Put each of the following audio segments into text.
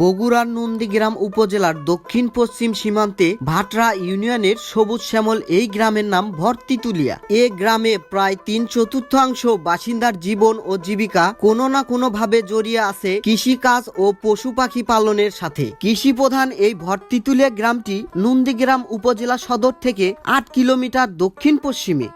বগুড়ার নন্দীগ্রাম উপজেলার দক্ষিণ পশ্চিম সীমান্তে ভাটরা ইউনিয়নের সবুজ শ্যামল এই গ্রামের নাম ভর্তিতুলিয়া। এ গ্রামে প্রায় তিন চতুর্থাংশ বাসিন্দার জীবন ও জীবিকা কোনো না কোনো ভাবে জড়িয়ে আছে কৃষিকাজ ও পশু পাখি পালনের সাথে। কৃষি প্রধান এই ভর্তিতুলিয়া গ্রামটি নন্দীগ্রাম উপজেলা সদর থেকে আট কিলোমিটার দক্ষিণ পশ্চিমে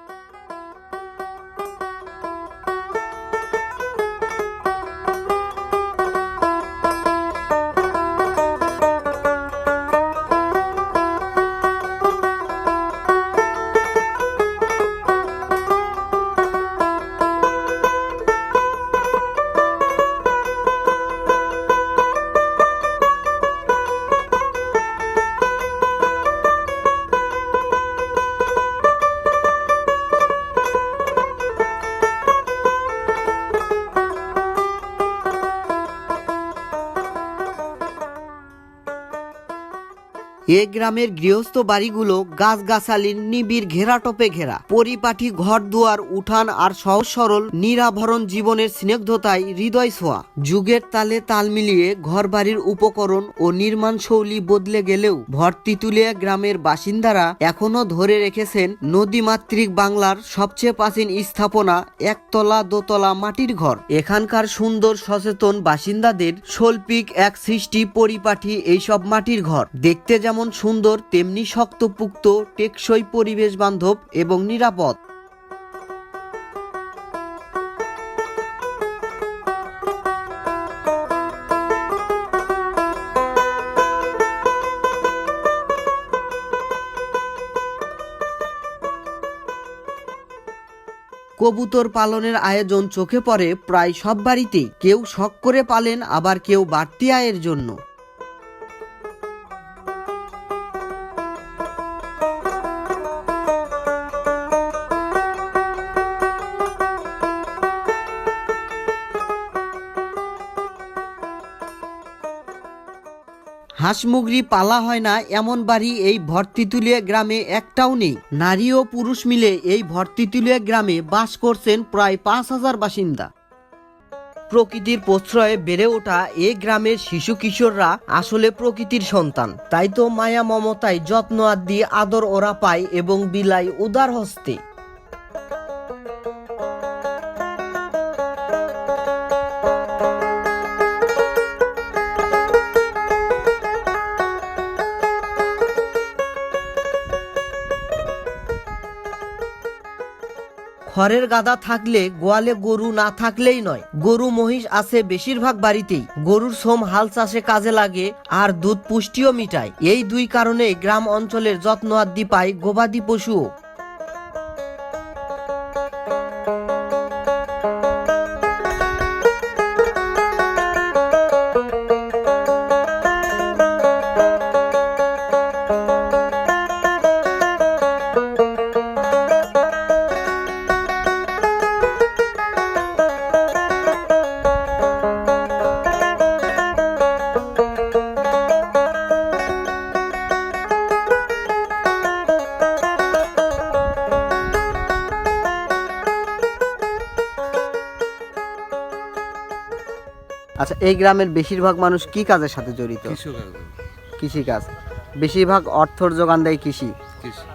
এ গ্রামের গৃহস্থ বাড়িগুলো গাছগাছালির নিবিড় ঘেরাটপে ঘেরা। পরিপাটি ঘর দুয়ার উঠান আর সহজ সরল নিরাভরণ জীবনের স্নিগ্ধতায় হৃদয় ছোঁয়া। যুগের তালে তাল মিলিয়ে ঘরবাড়ির উপকরণ ও নির্মাণ শৈলী বদলে গেলেও ভর্তিতুলিয়া গ্রামের বাসিন্দারা এখনও ধরে রেখেছেন নদীমাতৃক বাংলার সবচেয়ে প্রাচীন স্থাপনা, একতলা দোতলা মাটির ঘর। এখানকার সুন্দর সচেতন বাসিন্দাদের শৈল্পিক এক সৃষ্টি, পরিপাটি এইসব মাটির ঘর। দেখতে যেমন সুন্দর, তেমনি শক্তপুক্ত, টেকসই পরিবেশ বান্ধব এবং নিরাপদ। কবুতর পালনের আয়োজন চোখে পড়ে প্রায় সব বাড়িতেই। কেউ শখ করে পালেন, আবার কেউ বাড়তি আয়ের জন্য। হাঁসমুগরি পালা হয় না, এমন বাড়ি এই ভর্তিতুলিয়া গ্রামে একটাও নেই। নারী ও পুরুষ মিলে এই ভর্তিতুলিয়া গ্রামে বাস করছেন প্রায় পাঁচ হাজার বাসিন্দা। প্রকৃতির প্রশ্রয়ে বেড়ে ওঠা এ গ্রামের শিশু কিশোররা আসলে প্রকৃতির সন্তান। তাই তো মায়া মমতায় যত্ন আদি আদর ওরা পায় এবং বিলাই উদার হস্তে। খড়ের গাদা থাকলে গোয়ালে গরু না থাকলেই নয়। গরু, মহিষ আছে বেশিরভাগ বাড়িতেই। গরুর সোম হাল চাষে কাজে লাগে আর দুধ পুষ্টিও মিটায়। এই দুই কারণে গ্রাম অঞ্চলের যত্ন আদি পায় গবাদি পশুও। এই গ্রামের বেশিরভাগ মানুষ কি কাজের সাথে জড়িত? কৃষক কৃষিকাজ। বেশিরভাগ অর্থর যোগান দেয় কৃষি। কৃষি।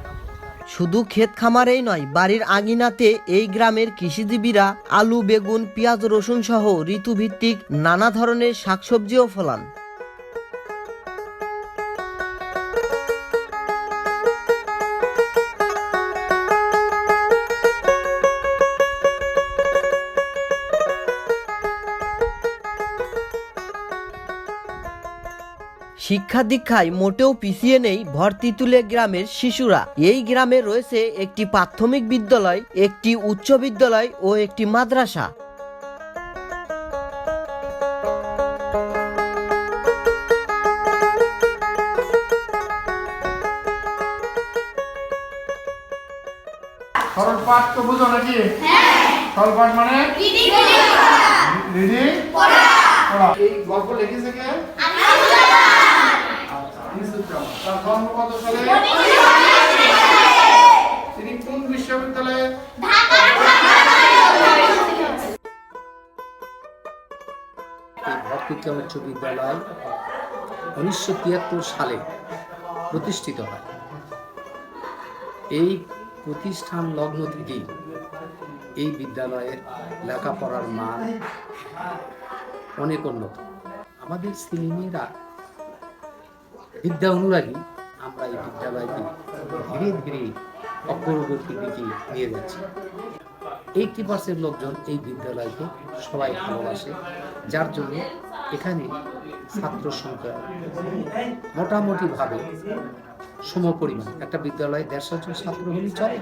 শুধু ক্ষেত খামারেই নয় বাড়ির আগিনাতে এই গ্রামের কৃষিজীবীরা আলু বেগুন পেঁয়াজ রসুন সহ ঋতুভিত্তিক নানা ধরনের শাকসবজিও ফলান। শিক্ষা দীক্ষায় মোটেও পিছিয়ে নেই ভর্তিতুলে গ্রামের শিশুরা। এই গ্রামে রয়েছে একটি প্রাথমিক বিদ্যালয় একটি উচ্চ বিদ্যালয় ও একটি মাদ্রাসা। সরল পাঠ তো বুঝো নাকি? সরল পাঠ মানে? রিডিং পড়া। এই গল্প লিখেছে কে। তার জন্ম কত সালে? তিনি কোন বিশ্ববিদ্যালয়ে? এই উচ্চ বিদ্যালয় উনিশশো তিয়াত্তর সালে প্রতিষ্ঠিত হয়। এই প্রতিষ্ঠান লগ্ন থেকেই এই বিদ্যালয়ের লেখাপড়ার মান অনেক উন্নত। আমাদের ছেলেমেয়েরা বিদ্যা অনুরাগী, আমরা এই বিদ্যালয়কে ধীরে ধীরে অগ্রগতির দিকে নিয়ে যাচ্ছি। এইটি পার্সেন্ট লোকজন এই বিদ্যালয়কে সবাই ভালোবাসে, যার জন্য এখানে ছাত্র সংখ্যা মোটামুটি ভাবে সম পরিমাণ। একটা বিদ্যালয়ে দেড়শো জন ছাত্র হলে চলে,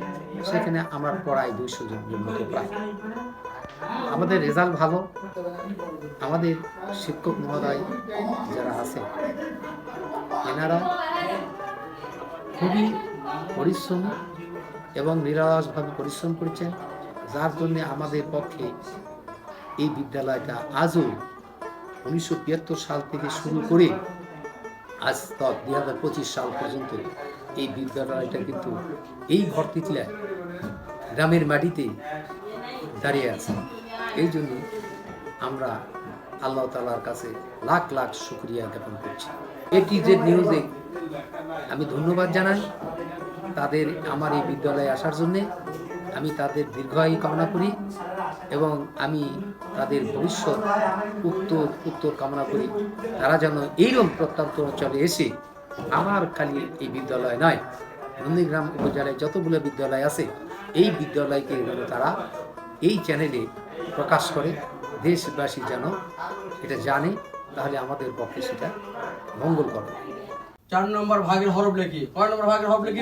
সেখানে আমরা পড়াই দুইশো জনের মতো প্রায়। আমাদের রেজাল্ট ভালো। আমাদের শিক্ষক মহোদয় যারা আছে এনারা খুবই পরিশ্রমী এবং নিরলসভাবে পরিশ্রম করেছেন। যার জন্য আমাদের পক্ষে এই বিদ্যালয়টা আজও উনিশশো তিয়াত্তর সাল থেকে শুরু করে আজ তক দুই হাজার পঁচিশ সাল পর্যন্ত এই বিদ্যালয়টা কিন্তু এই ঘর ভর্তিটিলায় গ্রামের মাটিতে দাঁড়িয়ে আছে। এই জন্য আমরা আল্লাহ তালার কাছে লাখ লাখ শুক্রিয়া জ্ঞাপন করছি। এটি যে নিউজে আমি ধন্যবাদ জানাই তাদের আমার এই বিদ্যালয়ে আসার জন্যে। আমি তাদের দীর্ঘায়ু কামনা করি এবং আমি তাদের ভবিষ্যৎ উত্তর উত্তর কামনা করি। তারা যেন এইরকম প্রত্যন্ত অঞ্চলে এসে আমার খালি এই বিদ্যালয় নয়, নন্দীগ্রাম উপজেলায় যতগুলো বিদ্যালয় আছে, এই বিদ্যালয়কে যেন তারা এই চ্যানেলে প্রকাশ করে। দেশবাসী যেন এটা জানে তাহলে আমাদের পক্ষে সেটা মঙ্গল করে চার নম্বর ভাগের হরফ লেখি। কয় নম্বর ভাগের হরফ লেখি?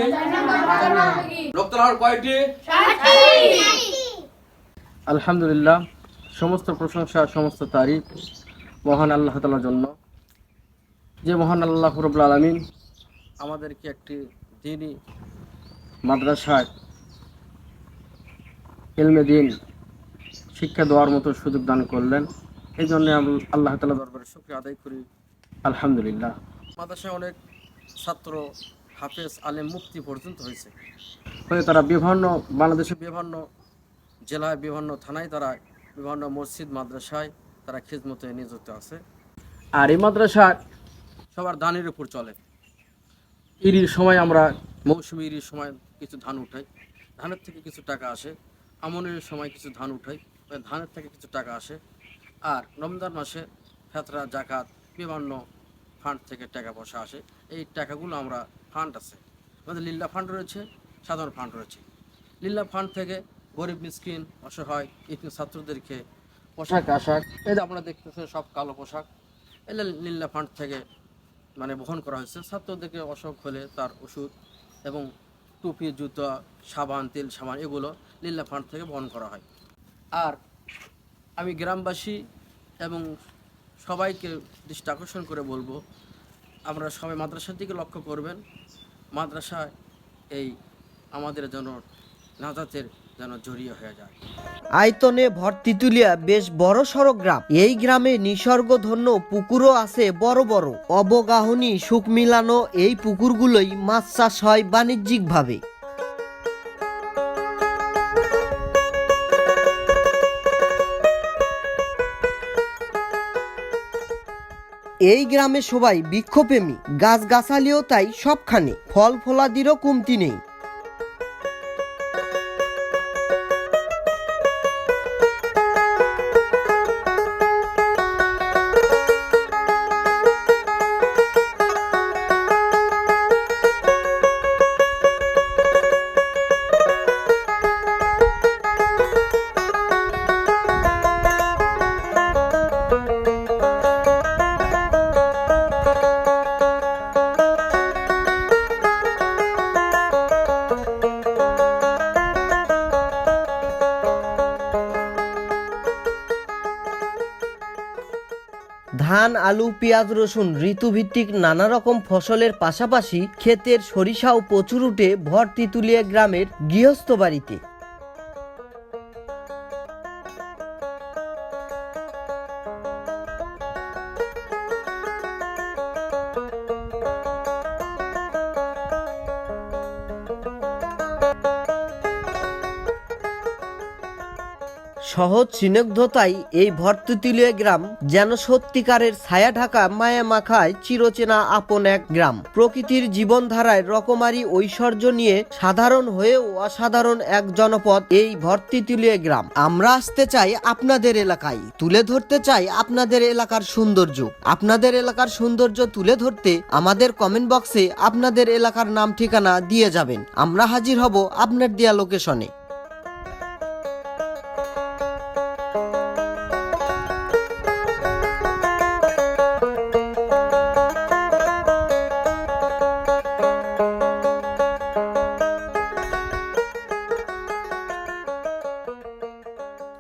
রক্তের হর কয়টি? আলহামদুলিল্লাহ সমস্ত প্রশংসা সমস্ত তারিফ মহান আল্লাহ তালার জন্য। যে মহান আল্লাহ রবুল আলমিন আমাদেরকে একটি দিনই মাদ্রাসায় এলমে দিন শিক্ষা দেওয়ার মতো সুযোগ দান করলেন। এই জন্য আমি আল্লাহ তালা দরবারে শুক্রিয়া আদায় করি। আলহামদুলিল্লাহ। মাদ্রাসায় অনেক ছাত্র হাফেজ আলেম মুক্তি পর্যন্ত হয়েছে। হয়ে তারা বিভিন্ন বাংলাদেশের বিভিন্ন জেলায় বিভিন্ন থানায় তারা বিভিন্ন মসজিদ মাদ্রাসায় তারা খিজমতে নিযুক্ত আছে। আর এই মাদ্রাসা সবার ধানের উপর চলে। ইরির সময় আমরা মৌসুমি ইরির সময় কিছু ধান উঠাই। ধানের থেকে কিছু টাকা আসে। আমনের সময় কিছু ধান উঠাই। ধানের থেকে কিছু টাকা আসে। আর রমজান মাসে ফেতরা, জাকাত, বিভিন্ন ফান্ড থেকে টাকা পয়সা আসে। এই টাকাগুলো আমরা ফান্ড আছে। আমাদের লিল্লা ফান্ড রয়েছে, সাধারণ ফান্ড রয়েছে। লিল্লা ফান্ড থেকে গরিব, মিসকিন, অসহায় ইতিম ছাত্রদেরকে পোশাক, আশাক, এই যে আপনারা দেখতেছেন সব কালো পোশাক এগুলো লিল্লা ফান্ড থেকে মানে বহন করা হয়েছে। ছাত্রদেরকে অসুখ হলে তার ওষুধ এবং টুপি, জুতা, সাবান, তেল, সাবান, এগুলো লিল্লা ফান্ড থেকে বহন করা হয়। আর আমি গ্রামবাসী এবং সবাইকে দৃষ্টি আকর্ষণ করে বলব, আমরা সবাই মাদ্রাসার দিকে লক্ষ্য করবেন। মাদ্রাসায় এই আমাদের যেন নাজাতের যেন জড়িয়ে হয়ে যায়। আয়তনে ভর তিতুলিয়া বেশ বড় সড়ো গ্রাম। এই গ্রামে নিসর্গধন্য পুকুরও আছে বড় বড়। অবগাহনী, সুখ মিলানো এই পুকুরগুলোই মাছ চাষ হয় বাণিজ্যিকভাবে। এই গ্রামে সবাই বৃক্ষপ্রেমী গাছগাছালিও তাই সবখানে ফল ফলাদিরও কমতি নেই। ধান, আলু, পেঁয়াজ, রসুন, ঋতুভিত্তিক নানা রকম ফসলের পাশাপাশি ক্ষেতের সরিষাও প্রচুর উঠে ভর তিতুলিয়া গ্রামের গৃহস্থ বাড়িতে। সহজ স্নিগ্ধতাই এই ভর্তুতিলিয়া গ্রাম যেন সত্যিকারের ছায়া ঢাকা মায়া মাখায় চিরচেনা আপন এক গ্রাম। প্রকৃতির জীবনধারায় রকমারি ঐশ্বর্য নিয়ে সাধারণ হয়েও অসাধারণ এক জনপদ এই ভর্তিতুলিয়া গ্রাম। আমরা আসতে চাই আপনাদের এলাকায়, তুলে ধরতে চাই আপনাদের এলাকার সৌন্দর্য। আপনাদের এলাকার সৌন্দর্য তুলে ধরতে আমাদের কমেন্ট বক্সে আপনাদের এলাকার নাম ঠিকানা দিয়ে যাবেন। আমরা হাজির হব আপনার দেয়া লোকেশনে